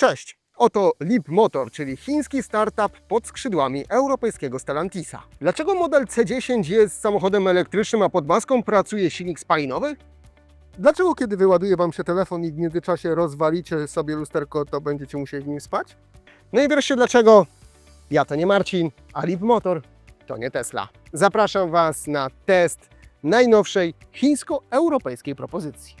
Cześć! Oto Leap Motor, czyli chiński startup pod skrzydłami europejskiego Stellantisa. Dlaczego model C10 jest samochodem elektrycznym, a pod maską pracuje silnik spalinowy? Dlaczego kiedy wyładuje Wam się telefon i w międzyczasie rozwalicie sobie lusterko, to będziecie musieli w nim spać? No i wreszcie dlaczego ja to nie Marcin, a Leap Motor to nie Tesla. Zapraszam Was na test najnowszej chińsko-europejskiej propozycji.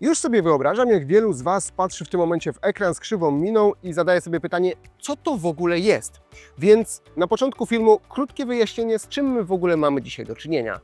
Już sobie wyobrażam, jak wielu z Was patrzy w tym momencie w ekran z krzywą miną i zadaje sobie pytanie, co to w ogóle jest. Więc na początku filmu krótkie wyjaśnienie, z czym my w ogóle mamy dzisiaj do czynienia.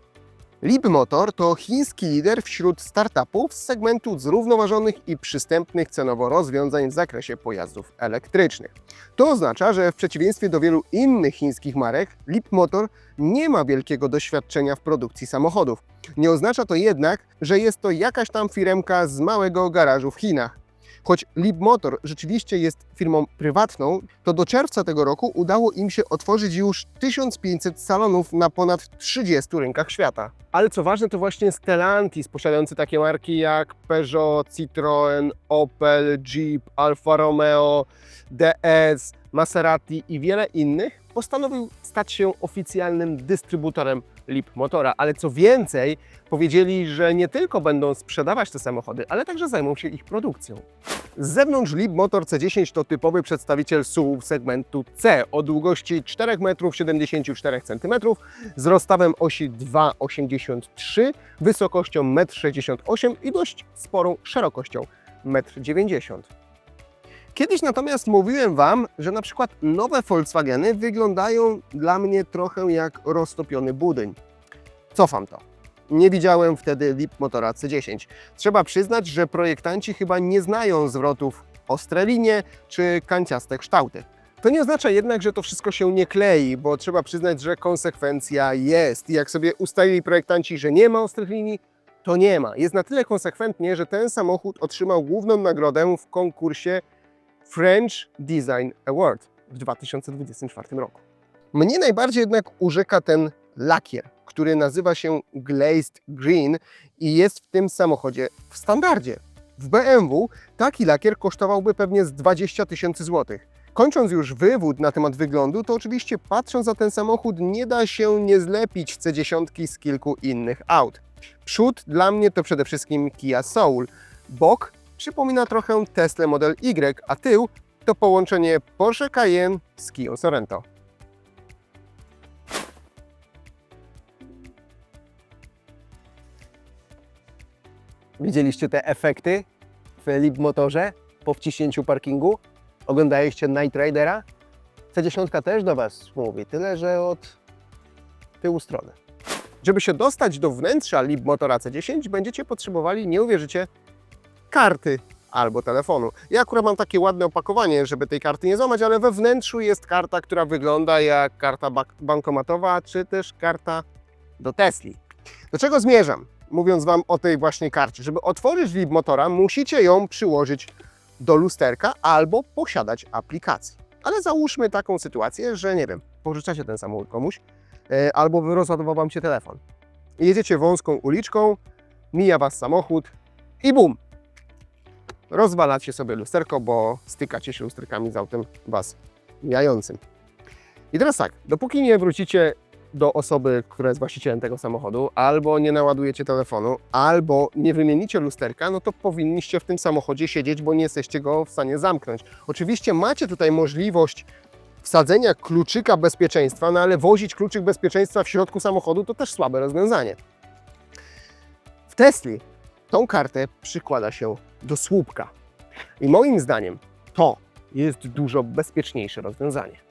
Leap Motor to chiński lider wśród startupów z segmentu zrównoważonych i przystępnych cenowo rozwiązań w zakresie pojazdów elektrycznych. To oznacza, że w przeciwieństwie do wielu innych chińskich marek, Leap Motor nie ma wielkiego doświadczenia w produkcji samochodów. Nie oznacza to jednak, że jest to jakaś tam firemka z małego garażu w Chinach. Choć Leap Motor rzeczywiście jest firmą prywatną, to do czerwca tego roku udało im się otworzyć już 1500 salonów na ponad 30 rynkach świata. Ale co ważne, to właśnie Stellantis, posiadający takie marki jak Peugeot, Citroën, Opel, Jeep, Alfa Romeo, DS, Maserati i wiele innych, postanowił stać się oficjalnym dystrybutorem Leap Motora. Ale co więcej, powiedzieli, że nie tylko będą sprzedawać te samochody, ale także zajmą się ich produkcją. Z zewnątrz Leap Motor C10 to typowy przedstawiciel SUV segmentu C o długości 4,74 m z rozstawem osi 2,83 wysokością 1,68 m i dość sporą szerokością 1,90 m. Kiedyś natomiast mówiłem Wam, że na przykład nowe Volkswageny wyglądają dla mnie trochę jak roztopiony budyń. Cofam to. Nie widziałem wtedy Leap Motora C10. Trzeba przyznać, że projektanci chyba nie znają zwrotów ostre linie czy kanciaste kształty. To nie oznacza jednak, że to wszystko się nie klei, bo trzeba przyznać, że konsekwencja jest. I jak sobie ustalili projektanci, że nie ma ostrych linii, to nie ma. Jest na tyle konsekwentnie, że ten samochód otrzymał główną nagrodę w konkursie French Design Award w 2024 roku. Mnie najbardziej jednak urzeka ten lakier, który nazywa się Glazed Green i jest w tym samochodzie w standardzie. W BMW taki lakier kosztowałby pewnie z 20 tysięcy złotych. Kończąc już wywód na temat wyglądu, to oczywiście patrząc na ten samochód nie da się nie zlepić C10 z kilku innych aut. Przód dla mnie to przede wszystkim Kia Soul, bok przypomina trochę Tesla Model Y, a tył to połączenie Porsche Cayenne z Kia Sorento. Widzieliście te efekty w Leap Motorze po wciśnięciu parkingu? Oglądaliście Night Ridera? C10 też do Was mówi, tyle że od tyłu strony. Żeby się dostać do wnętrza Leap Motora C10 będziecie potrzebowali, nie uwierzycie, karty albo telefonu. Ja akurat mam takie ładne opakowanie, żeby tej karty nie złamać, ale we wnętrzu jest karta, która wygląda jak karta bankomatowa, czy też karta do Tesli. Do czego zmierzam, mówiąc Wam o tej właśnie karcie? Żeby otworzyć Leap Motora, musicie ją przyłożyć do lusterka albo posiadać aplikację. Ale załóżmy taką sytuację, że nie wiem, pożyczacie ten samochód komuś, e, albo rozładował Wam się telefon. Jedziecie wąską uliczką, mija Was samochód i bum! Rozwalacie sobie lusterko, bo stykacie się lusterkami z autem Was mijającym. I teraz tak, dopóki nie wrócicie do osoby, która jest właścicielem tego samochodu, albo nie naładujecie telefonu, albo nie wymienicie lusterka, no to powinniście w tym samochodzie siedzieć, bo nie jesteście go w stanie zamknąć. Oczywiście macie tutaj możliwość wsadzenia kluczyka bezpieczeństwa, no ale wozić kluczyk bezpieczeństwa w środku samochodu to też słabe rozwiązanie. W Tesli tą kartę przykłada się do słupka. I moim zdaniem to jest dużo bezpieczniejsze rozwiązanie.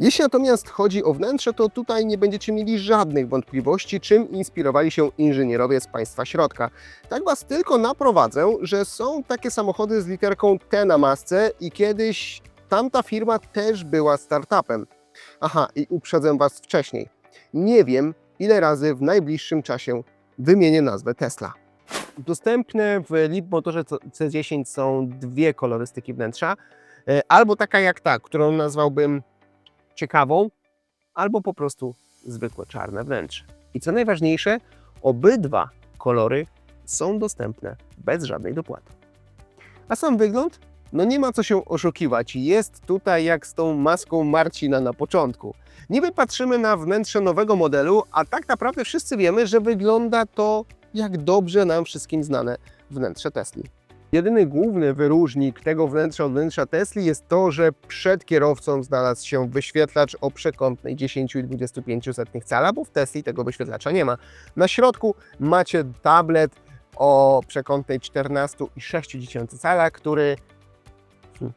Jeśli natomiast chodzi o wnętrze, to tutaj nie będziecie mieli żadnych wątpliwości, czym inspirowali się inżynierowie z państwa środka. Tak Was tylko naprowadzę, że są takie samochody z literką T na masce i kiedyś tamta firma też była startupem. Aha, i uprzedzę Was wcześniej. Nie wiem, ile razy w najbliższym czasie wymienię nazwę Tesla. Dostępne w Leap Motorze C10 są dwie kolorystyki wnętrza. E, Albo taka jak ta, którą nazwałbym ciekawą, albo po prostu zwykłe czarne wnętrze. I co najważniejsze, obydwa kolory są dostępne bez żadnej dopłaty. A sam wygląd? No nie ma co się oszukiwać. Jest tutaj jak z tą maską Marcina na początku. Niby patrzymy na wnętrze nowego modelu, a tak naprawdę wszyscy wiemy, że wygląda to jak dobrze nam wszystkim znane wnętrze Tesli. Jedyny główny wyróżnik tego wnętrza od wnętrza Tesli jest to, że przed kierowcą znalazł się wyświetlacz o przekątnej 10 i 25 setnych cala, bo w Tesli tego wyświetlacza nie ma. Na środku macie tablet o przekątnej 14 i 6 cala, który... Hmm.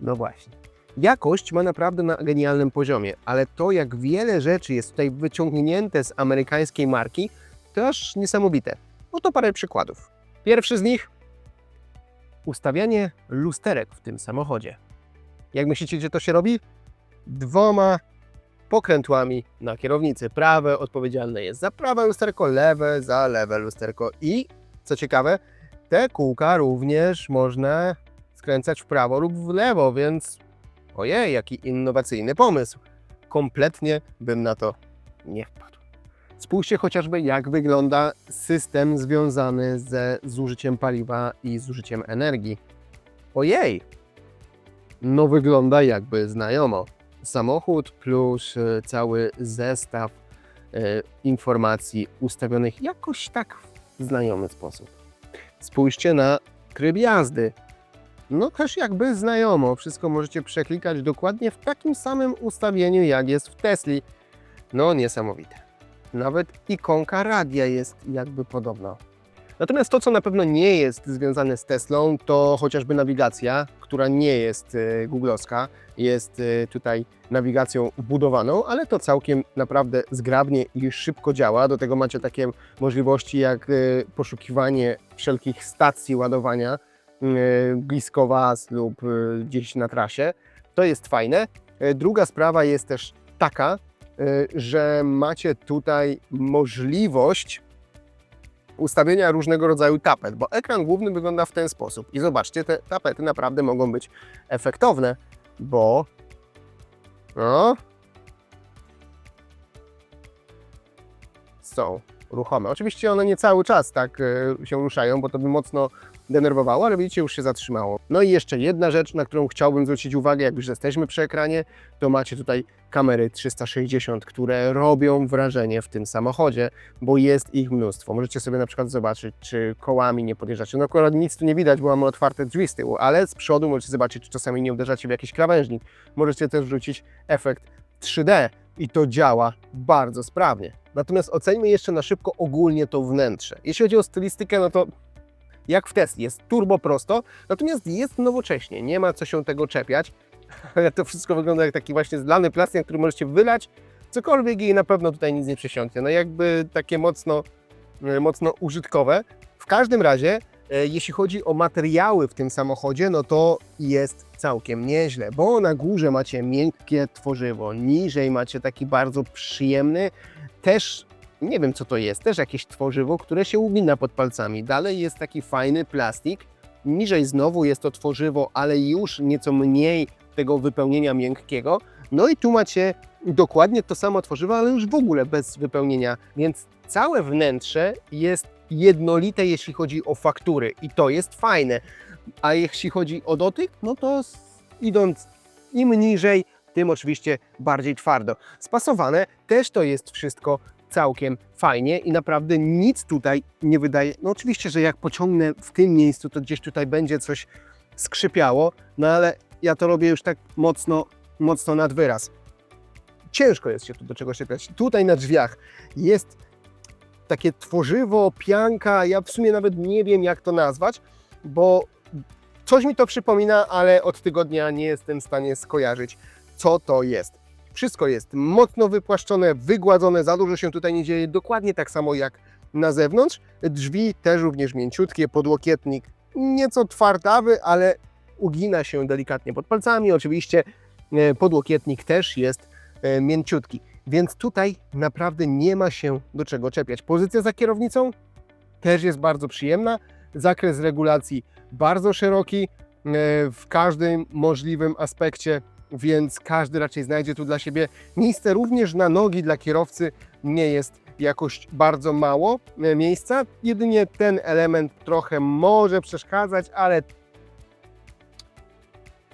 No właśnie. Jakość ma naprawdę na genialnym poziomie, ale to jak wiele rzeczy jest tutaj wyciągnięte z amerykańskiej marki, to aż niesamowite. Oto parę przykładów. Pierwszy z nich ustawianie lusterek w tym samochodzie. Jak myślicie, gdzie to się robi? Dwoma pokrętłami na kierownicy. Prawe odpowiedzialne jest za prawe lusterko, lewe za lewe lusterko. I co ciekawe, te kółka również można skręcać w prawo lub w lewo, więc ojej, jaki innowacyjny pomysł. Kompletnie bym na to nie wpadł. Spójrzcie chociażby, jak wygląda system związany ze zużyciem paliwa i zużyciem energii. Ojej! No wygląda jakby znajomo. Samochód plus e, cały zestaw e, informacji ustawionych jakoś tak w znajomy sposób. Spójrzcie na tryb jazdy. No też jakby znajomo. Wszystko możecie przeklikać dokładnie w takim samym ustawieniu, jak jest w Tesli. No niesamowite. Nawet ikonka radia jest jakby podobna. Natomiast to, co na pewno nie jest związane z Teslą, to chociażby nawigacja, która nie jest e, googlowska, jest e, tutaj nawigacją wbudowaną, ale to całkiem naprawdę zgrabnie i szybko działa. Do tego macie takie możliwości jak e, poszukiwanie wszelkich stacji ładowania blisko Was lub gdzieś na trasie. To jest fajne. Druga sprawa jest też taka, że macie tutaj możliwość ustawienia różnego rodzaju tapet, bo ekran główny wygląda w ten sposób. I zobaczcie, te tapety naprawdę mogą być efektowne, bo no, są ruchome. Oczywiście one nie cały czas tak y, się ruszają, bo to by mocno denerwowało, ale widzicie, już się zatrzymało. No i jeszcze jedna rzecz, na którą chciałbym zwrócić uwagę, jak już jesteśmy przy ekranie, to macie tutaj kamery 360, które robią wrażenie w tym samochodzie, bo jest ich mnóstwo. Możecie sobie na przykład zobaczyć, czy kołami nie podjeżdżacie. No akurat nic tu nie widać, bo mamy otwarte drzwi z tyłu, ale z przodu możecie zobaczyć, czy czasami nie uderzacie w jakiś krawężnik. Możecie też wrzucić efekt 3D i to działa bardzo sprawnie. Natomiast oceńmy jeszcze na szybko ogólnie to wnętrze. Jeśli chodzi o stylistykę, no to jak w Tesli, jest turbo prosto, natomiast jest nowocześnie, nie ma co się tego czepiać. To wszystko wygląda jak taki właśnie zlany plastik, który możecie wylać cokolwiek i na pewno tutaj nic nie przesiąknie. No jakby takie mocno, e, mocno użytkowe. W każdym razie, e, jeśli chodzi o materiały w tym samochodzie, no to jest całkiem nieźle, bo na górze macie miękkie tworzywo, niżej macie taki bardzo przyjemny, też nie wiem co to jest, też jakieś tworzywo, które się ugina pod palcami. Dalej jest taki fajny plastik, niżej znowu jest to tworzywo, ale już nieco mniej tego wypełnienia miękkiego. No i tu macie dokładnie to samo tworzywo, ale już w ogóle bez wypełnienia, więc całe wnętrze jest jednolite, jeśli chodzi o faktury i to jest fajne. A jeśli chodzi o dotyk, no to idąc im niżej, tym oczywiście bardziej twardo. Spasowane też to jest wszystko całkiem fajnie i naprawdę nic tutaj nie wydaje. No oczywiście, że jak pociągnę w tym miejscu, to gdzieś tutaj będzie coś skrzypiało, no ale ja to robię już tak mocno, mocno nad wyraz. Ciężko jest się tu do czegoś czepiać. Tutaj na drzwiach jest takie tworzywo, pianka, ja w sumie nawet nie wiem jak to nazwać, bo coś mi to przypomina, ale od tygodnia nie jestem w stanie skojarzyć, co to jest. Wszystko jest mocno wypłaszczone, wygładzone, za dużo się tutaj nie dzieje, dokładnie tak samo jak na zewnątrz. Drzwi też również mięciutkie, podłokietnik nieco twardawy, ale ugina się delikatnie pod palcami. Oczywiście e, podłokietnik też jest e, mięciutki, więc tutaj naprawdę nie ma się do czego czepiać. Pozycja za kierownicą też jest bardzo przyjemna. Zakres regulacji bardzo szeroki e, w każdym możliwym aspekcie, więc każdy raczej znajdzie tu dla siebie miejsce. Również na nogi dla kierowcy nie jest jakoś bardzo mało e, miejsca. Jedynie ten element trochę może przeszkadzać, ale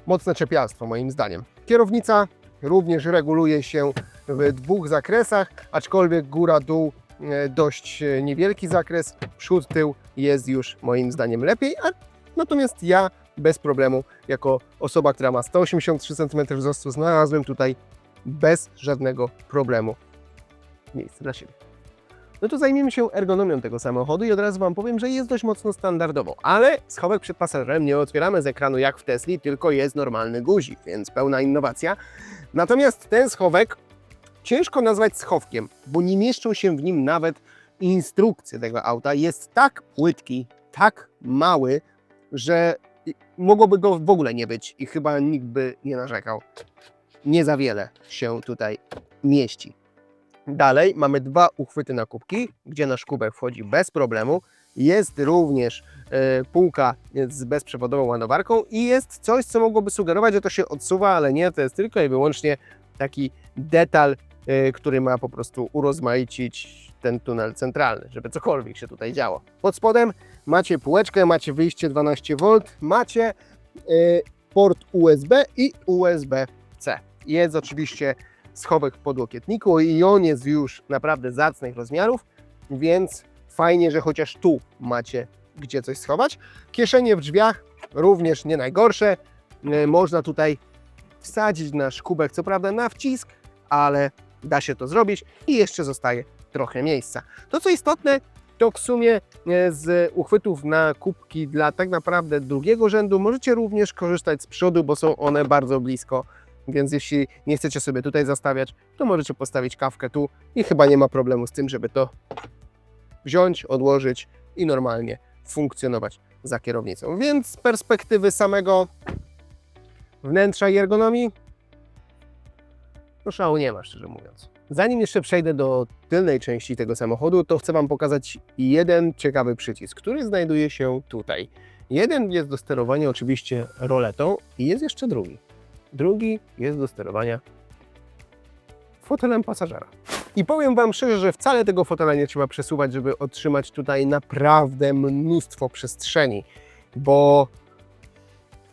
mocne czepialstwo moim zdaniem. Kierownica również reguluje się w dwóch zakresach, aczkolwiek góra-dół e, dość e, niewielki zakres, przód, tył jest już moim zdaniem lepiej, a natomiast ja bez problemu, jako osoba, która ma 183 cm wzrostu, znalazłem tutaj bez żadnego problemu miejsce dla siebie. No to zajmiemy się ergonomią tego samochodu i od razu Wam powiem, że jest dość mocno standardowo, ale schowek przed pasażerem nie otwieramy z ekranu jak w Tesli, tylko jest normalny guzik, więc pełna innowacja. Natomiast ten schowek ciężko nazwać schowkiem, bo nie mieszczą się w nim nawet instrukcje tego auta. Jest tak płytki, tak mały, że mogłoby go w ogóle nie być i chyba nikt by nie narzekał. Nie za wiele się tutaj mieści. Dalej mamy dwa uchwyty na kubki, gdzie nasz kubek wchodzi bez problemu. Jest również e, półka z bezprzewodową ładowarką i jest coś, co mogłoby sugerować, że to się odsuwa, ale nie, to jest tylko i wyłącznie taki detal, e, który ma po prostu urozmaicić ten tunel centralny, żeby cokolwiek się tutaj działo. Pod spodem macie półeczkę, macie wyjście 12V, macie e, port USB i USB-C. Jest oczywiście schowek w podłokietniku i on jest już naprawdę zacnych rozmiarów, więc fajnie, że chociaż tu macie gdzie coś schować. Kieszenie w drzwiach również nie najgorsze. E, Można tutaj wsadzić nasz kubek, co prawda na wcisk, ale da się to zrobić i jeszcze zostaje trochę miejsca. To co istotne, to w sumie e, z uchwytów na kubki dla tak naprawdę drugiego rzędu możecie również korzystać z przodu, bo są one bardzo blisko więc jeśli nie chcecie sobie tutaj zastawiać, to możecie postawić kawkę tu i chyba nie ma problemu z tym, żeby to wziąć, odłożyć i normalnie funkcjonować za kierownicą. Więc z perspektywy samego wnętrza i ergonomii, no szału nie ma, szczerze mówiąc. Zanim jeszcze przejdę do tylnej części tego samochodu, to chcę Wam pokazać jeden ciekawy przycisk, który znajduje się tutaj. Jeden jest do sterowania oczywiście roletą i jest jeszcze drugi. Drugi jest do sterowania fotelem pasażera. I powiem Wam szczerze, że wcale tego fotela nie trzeba przesuwać, żeby otrzymać tutaj naprawdę mnóstwo przestrzeni, bo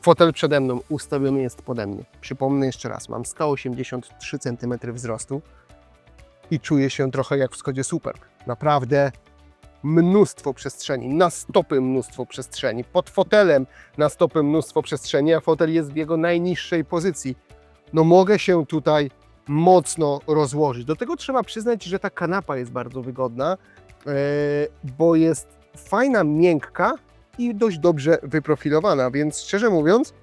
fotel przede mną ustawiony jest pode mnie. Przypomnę jeszcze raz, mam 183 cm wzrostu i czuję się trochę jak w Skodzie Superb. Naprawdę mnóstwo przestrzeni, na stopy mnóstwo przestrzeni, pod fotelem na stopy mnóstwo przestrzeni, a fotel jest w jego najniższej pozycji. No mogę się tutaj mocno rozłożyć. Do tego trzeba przyznać, że ta kanapa jest bardzo wygodna, e, bo jest fajna, miękka i dość dobrze wyprofilowana, więc szczerze mówiąc,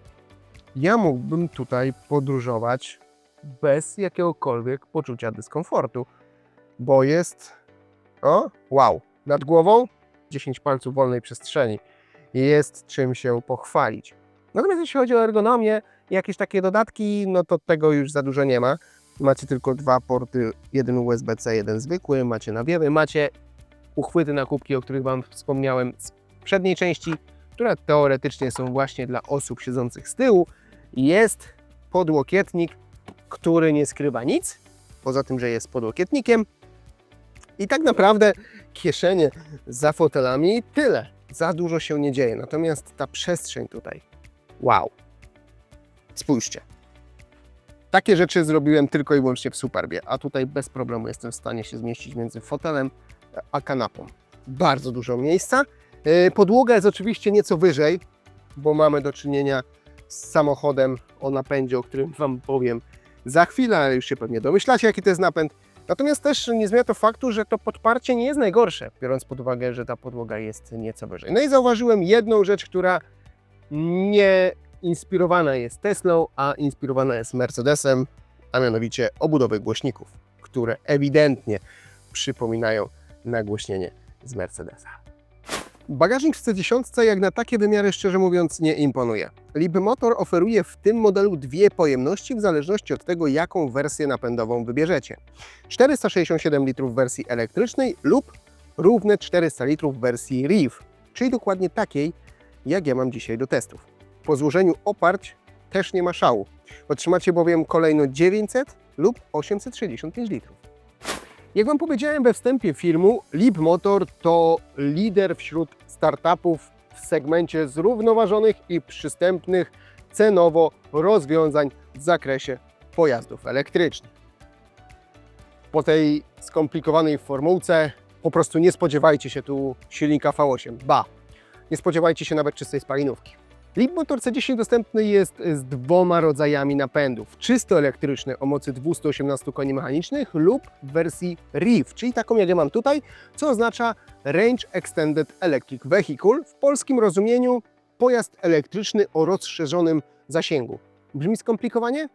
ja mógłbym tutaj podróżować bez jakiegokolwiek poczucia dyskomfortu, bo jest o, wow, nad głową 10 palców wolnej przestrzeni. Jest czym się pochwalić. Natomiast jeśli chodzi o ergonomię jakieś takie dodatki, no to tego już za dużo nie ma. Macie tylko dwa porty, jeden USB-C, jeden zwykły, macie nawiewy, macie uchwyty na kubki, o których Wam wspomniałem z przedniej części, które teoretycznie są właśnie dla osób siedzących z tyłu. Jest podłokietnik, który nie skrywa nic, poza tym, że jest podłokietnikiem. I tak naprawdę kieszenie za fotelami tyle. Za dużo się nie dzieje. Natomiast ta przestrzeń tutaj, wow. Spójrzcie. Takie rzeczy zrobiłem tylko i wyłącznie w Superbie, a tutaj bez problemu jestem w stanie się zmieścić między fotelem a kanapą. Bardzo dużo miejsca. Yy, Podłoga jest oczywiście nieco wyżej, bo mamy do czynienia z samochodem o napędzie, o którym Wam powiem za chwilę, ale już się pewnie domyślacie, jaki to jest napęd. Natomiast też nie zmienia to faktu, że to podparcie nie jest najgorsze, biorąc pod uwagę, że ta podłoga jest nieco wyżej. No i zauważyłem jedną rzecz, która nie inspirowana jest Teslą, a inspirowana jest Mercedesem, a mianowicie obudowy głośników, które ewidentnie przypominają nagłośnienie z Mercedesa. Bagażnik w C10 jak na takie wymiary szczerze mówiąc nie imponuje. Motor oferuje w tym modelu dwie pojemności w zależności od tego jaką wersję napędową wybierzecie. 467 litrów w wersji elektrycznej lub równe 400 litrów w wersji REEV, czyli dokładnie takiej jak ja mam dzisiaj do testów. Po złożeniu oparć też nie ma szału. Otrzymacie bowiem kolejno 900 lub 865 litrów. Jak Wam powiedziałem we wstępie filmu, Leap Motor to lider wśród startupów w segmencie zrównoważonych i przystępnych cenowo rozwiązań w zakresie pojazdów elektrycznych. Po tej skomplikowanej formułce po prostu nie spodziewajcie się tu silnika V8. Ba, nie spodziewajcie się nawet czystej spalinówki. Leap Motor C10 dostępny jest z dwoma rodzajami napędów. Czysto elektryczny o mocy 218 koni mechanicznych lub w wersji REEF, czyli taką jak ja mam tutaj, co oznacza Range Extended Electric Vehicle, w polskim rozumieniu pojazd elektryczny o rozszerzonym zasięgu. Brzmi skomplikowanie?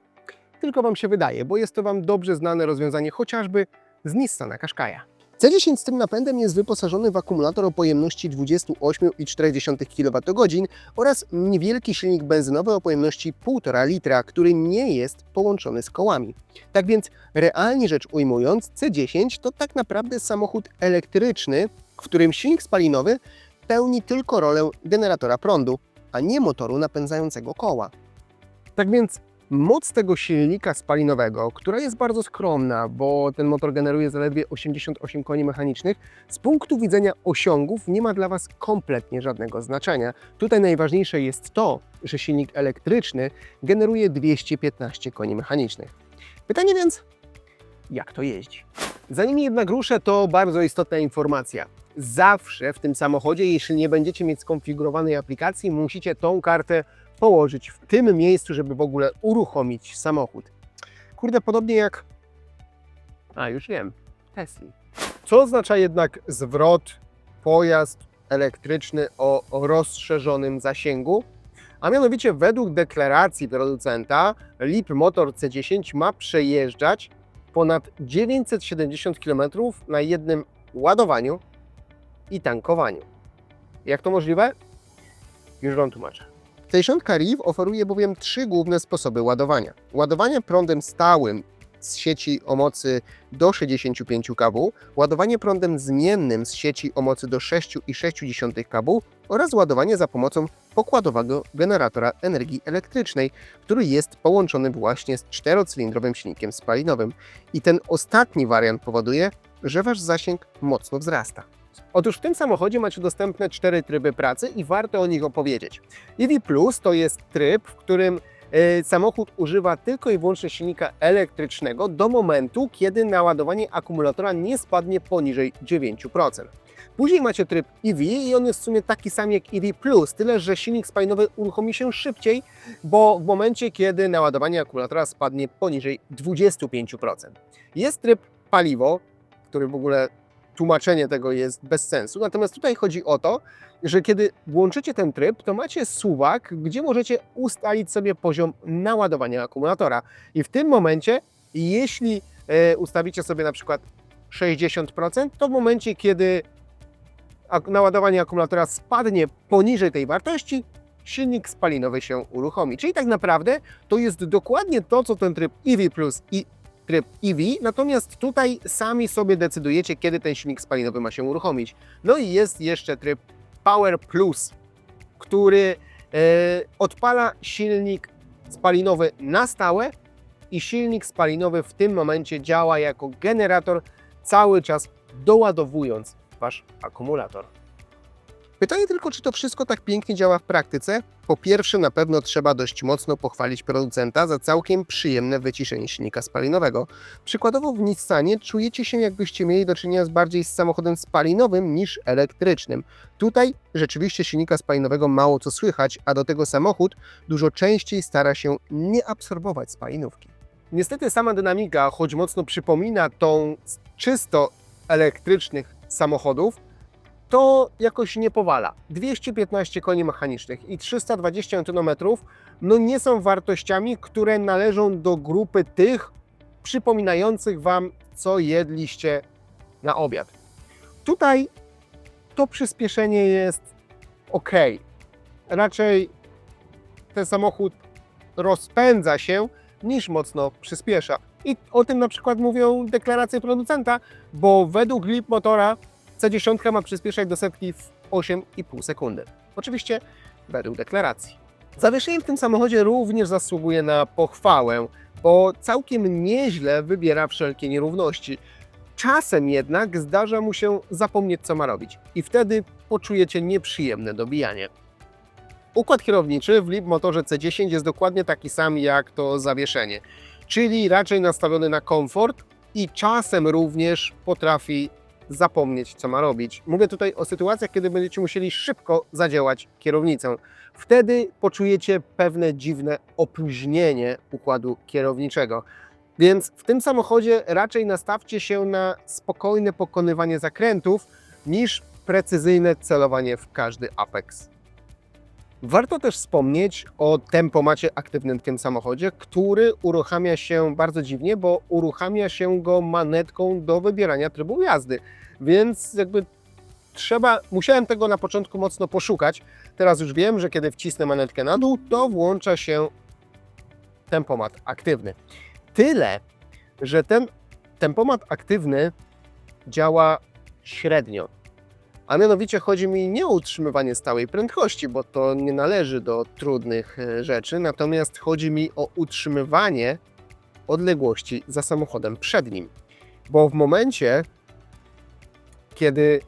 Tylko Wam się wydaje, bo jest to Wam dobrze znane rozwiązanie chociażby z Nissana Qashqai'a. C10 z tym napędem jest wyposażony w akumulator o pojemności 28,4 kWh oraz niewielki silnik benzynowy o pojemności 1,5 litra, który nie jest połączony z kołami. Tak więc, realnie rzecz ujmując, C10 to tak naprawdę samochód elektryczny, w którym silnik spalinowy pełni tylko rolę generatora prądu, a nie motoru napędzającego koła. Tak więc moc tego silnika spalinowego, która jest bardzo skromna, bo ten motor generuje zaledwie 88 koni mechanicznych, z punktu widzenia osiągów nie ma dla Was kompletnie żadnego znaczenia. Tutaj najważniejsze jest to, że silnik elektryczny generuje 215 koni mechanicznych. Pytanie więc, jak to jeździ? Zanim jednak ruszę, to bardzo istotna informacja. Zawsze w tym samochodzie, jeśli nie będziecie mieć skonfigurowanej aplikacji, musicie tą kartę położyć w tym miejscu, żeby w ogóle uruchomić samochód. Kurde, podobnie jak. A, już wiem. Tesla. Co oznacza jednak zwrot pojazd elektryczny o rozszerzonym zasięgu? A mianowicie według deklaracji producenta Leap Motor C10 ma przejeżdżać ponad 970 km na jednym ładowaniu i tankowaniu. Jak to możliwe? Już Wam tłumaczę. T60 REEF oferuje bowiem trzy główne sposoby ładowania. Ładowanie prądem stałym z sieci o mocy do 65 kW, ładowanie prądem zmiennym z sieci o mocy do 6,6 kW oraz ładowanie za pomocą pokładowego generatora energii elektrycznej, który jest połączony właśnie z czterocylindrowym silnikiem spalinowym. I ten ostatni wariant powoduje, że Wasz zasięg mocno wzrasta. Otóż w tym samochodzie macie dostępne cztery tryby pracy i warto o nich opowiedzieć. EV Plus to jest tryb, w którym e, samochód używa tylko i wyłącznie silnika elektrycznego do momentu, kiedy naładowanie akumulatora nie spadnie poniżej 9%. Później macie tryb EV i on jest w sumie taki sam jak EV tyle że silnik spalinowy uruchomi się szybciej, bo w momencie, kiedy naładowanie akumulatora spadnie poniżej 25%. Jest tryb paliwo, który w ogóle tłumaczenie tego jest bez sensu. Natomiast tutaj chodzi o to, że kiedy włączycie ten tryb, to macie suwak, gdzie możecie ustalić sobie poziom naładowania akumulatora. I w tym momencie, jeśli e, ustawicie sobie na przykład 60%, to w momencie, kiedy naładowanie akumulatora spadnie poniżej tej wartości, silnik spalinowy się uruchomi. Czyli tak naprawdę to jest dokładnie to, co ten tryb EV Plus i tryb EV, natomiast tutaj sami sobie decydujecie, kiedy ten silnik spalinowy ma się uruchomić. No i jest jeszcze tryb Power Plus, który e, odpala silnik spalinowy na stałe i silnik spalinowy w tym momencie działa jako generator, cały czas doładowując Wasz akumulator. Pytanie tylko, czy to wszystko tak pięknie działa w praktyce? Po pierwsze, na pewno trzeba dość mocno pochwalić producenta za całkiem przyjemne wyciszenie silnika spalinowego. Przykładowo w Nissanie czujecie się jakbyście mieli do czynienia z bardziej z samochodem spalinowym niż elektrycznym. Tutaj rzeczywiście silnika spalinowego mało co słychać, a do tego samochód dużo częściej stara się nie absorbować spalinówki. Niestety sama dynamika, choć mocno przypomina tą czysto elektrycznych samochodów, to jakoś nie powala. 215 koni mechanicznych i 320 Nm no nie są wartościami, które należą do grupy tych przypominających Wam, co jedliście na obiad. Tutaj to przyspieszenie jest ok. Raczej ten samochód rozpędza się niż mocno przyspiesza. I o tym na przykład mówią deklaracje producenta, bo według Leap Motora C10 ma przyspieszać do setki w 8,5 sekundy. Oczywiście według deklaracji. Zawieszenie w tym samochodzie również zasługuje na pochwałę, bo całkiem nieźle wybiera wszelkie nierówności. Czasem jednak zdarza mu się zapomnieć, co ma robić, i wtedy poczujecie nieprzyjemne dobijanie. Układ kierowniczy w Leap motorze C10 jest dokładnie taki sam jak to zawieszenie, czyli raczej nastawiony na komfort i czasem również potrafi zapomnieć, co ma robić. Mówię tutaj o sytuacjach, kiedy będziecie musieli szybko zadziałać kierownicą. Wtedy poczujecie pewne dziwne opóźnienie układu kierowniczego. Więc w tym samochodzie raczej nastawcie się na spokojne pokonywanie zakrętów niż precyzyjne celowanie w każdy apex. Warto też wspomnieć o tempomacie aktywnym w tym samochodzie, który uruchamia się bardzo dziwnie, bo uruchamia się go manetką do wybierania trybu jazdy. Więc jakby trzeba, musiałem tego na początku mocno poszukać. Teraz już wiem, że kiedy wcisnę manetkę na dół, to włącza się tempomat aktywny. Tyle, że ten tempomat aktywny działa średnio. A mianowicie chodzi mi nie o utrzymywanie stałej prędkości, bo to nie należy do trudnych e, rzeczy, natomiast chodzi mi o utrzymywanie odległości za samochodem przed nim. Bo w momencie, kiedy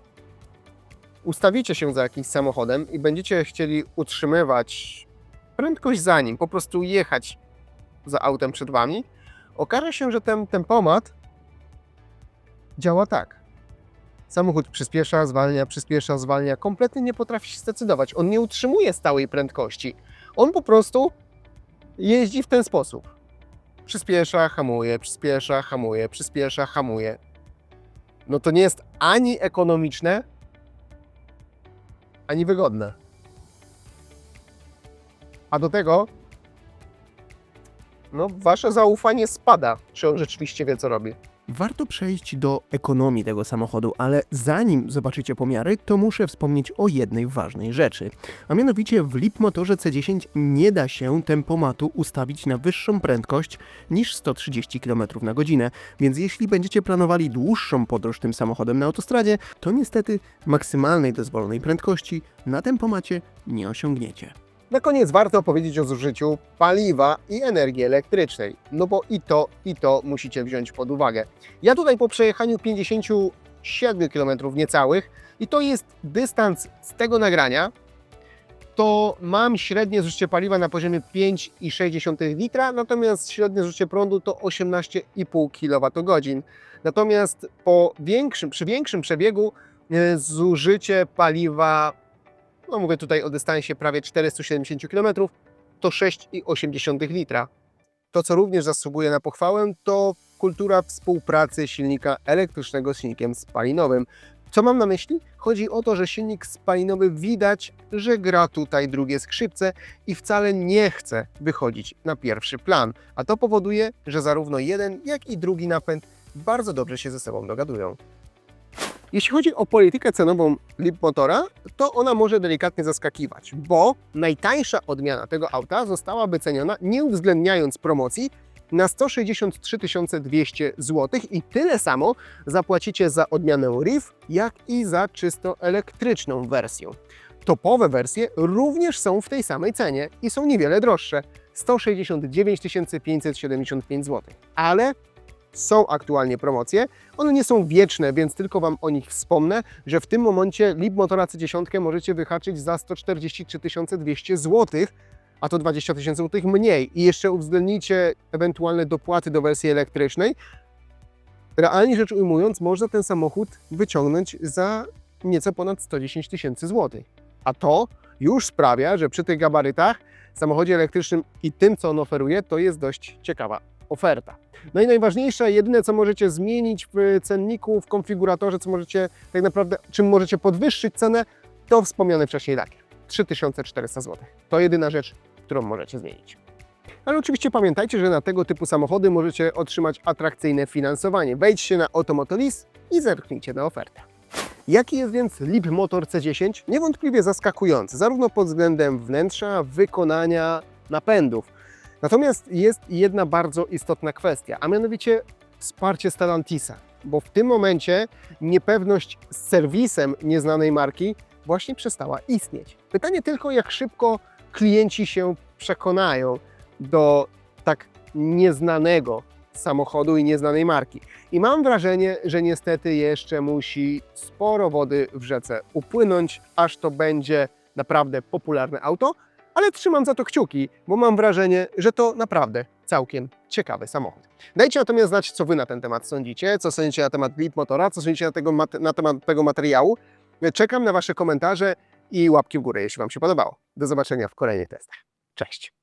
ustawicie się za jakimś samochodem i będziecie chcieli utrzymywać prędkość za nim, po prostu jechać za autem przed wami, okaże się, że ten tempomat działa tak. Samochód przyspiesza, zwalnia, przyspiesza, zwalnia. Kompletnie nie potrafi się zdecydować. On nie utrzymuje stałej prędkości. On po prostu jeździ w ten sposób. Przyspiesza, hamuje, przyspiesza, hamuje, przyspiesza, hamuje. No to nie jest ani ekonomiczne, ani wygodne. A do tego, no, wasze zaufanie spada, czy on rzeczywiście wie, co robi. Warto przejść do ekonomii tego samochodu, ale zanim zobaczycie pomiary, to muszę wspomnieć o jednej ważnej rzeczy. A mianowicie w Leap Motorze C10 nie da się tempomatu ustawić na wyższą prędkość niż 130 km na godzinę, więc jeśli będziecie planowali dłuższą podróż tym samochodem na autostradzie, to niestety maksymalnej dozwolonej prędkości na tempomacie nie osiągniecie. Na koniec warto powiedzieć o zużyciu paliwa i energii elektrycznej, no bo i to, i to musicie wziąć pod uwagę. Ja tutaj po przejechaniu 57 km niecałych, i to jest dystans z tego nagrania, to mam średnie zużycie paliwa na poziomie 5,6 litra, natomiast średnie zużycie prądu to 18,5 kWh. Natomiast po większym, przy większym przebiegu e, zużycie paliwa no mówię tutaj o dystansie prawie 470 km, to 6,8 litra. To, co również zasługuje na pochwałę, to kultura współpracy silnika elektrycznego z silnikiem spalinowym. Co mam na myśli? Chodzi o to, że silnik spalinowy widać, że gra tutaj drugie skrzypce i wcale nie chce wychodzić na pierwszy plan. A to powoduje, że zarówno jeden, jak i drugi napęd bardzo dobrze się ze sobą dogadują. Jeśli chodzi o politykę cenową Leap Motora, to ona może delikatnie zaskakiwać, bo najtańsza odmiana tego auta została wyceniona, nie uwzględniając promocji, na 163 200 zł i tyle samo zapłacicie za odmianę RIV, jak i za czysto elektryczną wersję. Topowe wersje również są w tej samej cenie i są niewiele droższe 169 575 zł. Ale są aktualnie promocje. One nie są wieczne, więc tylko Wam o nich wspomnę, że w tym momencie Leap Motora C10 możecie wyhaczyć za 143 200 zł, a to 20 tysięcy złotych mniej. I jeszcze uwzględnijcie ewentualne dopłaty do wersji elektrycznej. Realnie rzecz ujmując, można ten samochód wyciągnąć za nieco ponad 110 tysięcy złotych. A to już sprawia, że przy tych gabarytach, samochodzie elektrycznym i tym, co on oferuje, to jest dość ciekawa oferta. No i najważniejsze, jedyne co możecie zmienić w cenniku, w konfiguratorze, co możecie tak naprawdę, czym możecie podwyższyć cenę, to wspomniany wcześniej lakier. 3400 zł. To jedyna rzecz, którą możecie zmienić. Ale oczywiście pamiętajcie, że na tego typu samochody możecie otrzymać atrakcyjne finansowanie. Wejdźcie na Automotolis i zerknijcie na ofertę. Jaki jest więc Leap Motor C10? Niewątpliwie zaskakujący, zarówno pod względem wnętrza, wykonania, napędów. Natomiast jest jedna bardzo istotna kwestia, a mianowicie wsparcie Stellantisa, bo w tym momencie niepewność z serwisem nieznanej marki właśnie przestała istnieć. Pytanie tylko, jak szybko klienci się przekonają do tak nieznanego samochodu i nieznanej marki. I mam wrażenie, że niestety jeszcze musi sporo wody w rzece upłynąć, aż to będzie naprawdę popularne auto, ale trzymam za to kciuki, bo mam wrażenie, że to naprawdę całkiem ciekawy samochód. Dajcie natomiast znać, co Wy na ten temat sądzicie, co sądzicie na temat Leap Motora, co sądzicie na, tego na temat tego materiału. Czekam na Wasze komentarze i łapki w górę, jeśli Wam się podobało. Do zobaczenia w kolejnych testach. Cześć!